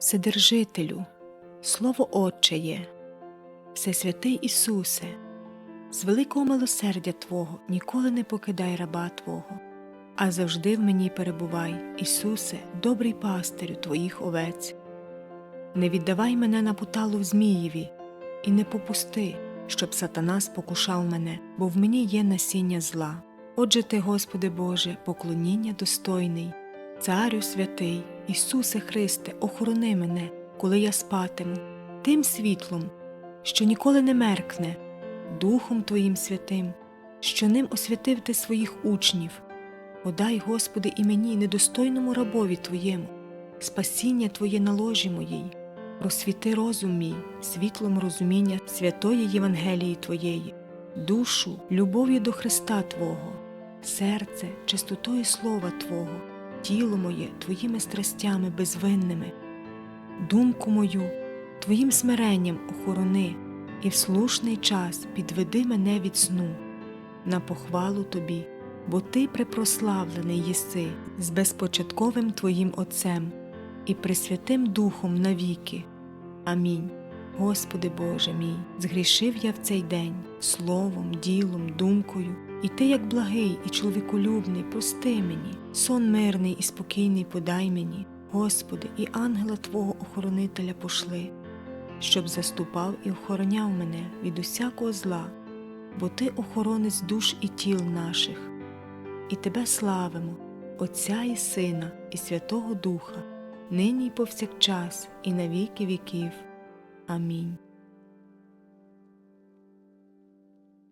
Вседержителю, Слово Отче є, Всесвятий Ісусе, з великого милосердя Твого ніколи не покидай раба Твого, а завжди в мені перебувай, Ісусе, добрий пастирю Твоїх овець. Не віддавай мене на поталу в Змієві, і не попусти, щоб сатана спокушав мене, бо в мені є насіння зла. Отже ти, Господи Боже, поклоніння достойний, Царю святий, Ісусе Христе, охорони мене, коли я спатиму, тим світлом, що ніколи не меркне, Духом Твоїм святим, що ним освятив ти своїх учнів. Подай, Господи, і мені, недостойному рабові Твоєму, спасіння Твоє на ложі моїй, просвіти розум мій, світлом розуміння святої Євангелії Твоєї, душу, любов'ю до Христа Твого, серце, чистотою Слова Твого, тіло моє Твоїми страстями безвинними, думку мою Твоїм смиренням охорони, і в слушний час підведи мене від сну, на похвалу Тобі, бо Ти препрославлений єси з безпочатковим Твоїм Отцем і Пресвятим Духом навіки. Амінь. Господи Боже мій, згрішив я в цей день словом, ділом, думкою, і Ти, як благий і чоловіколюбний, прости мені, сон мирний і спокійний подай мені, Господи, і ангела Твого охоронителя пошли, щоб заступав і охороняв мене від усякого зла, бо Ти охоронець душ і тіл наших, і Тебе славимо, Отця і Сина, і Святого Духа, нині і повсякчас, і на віки віків. Амінь.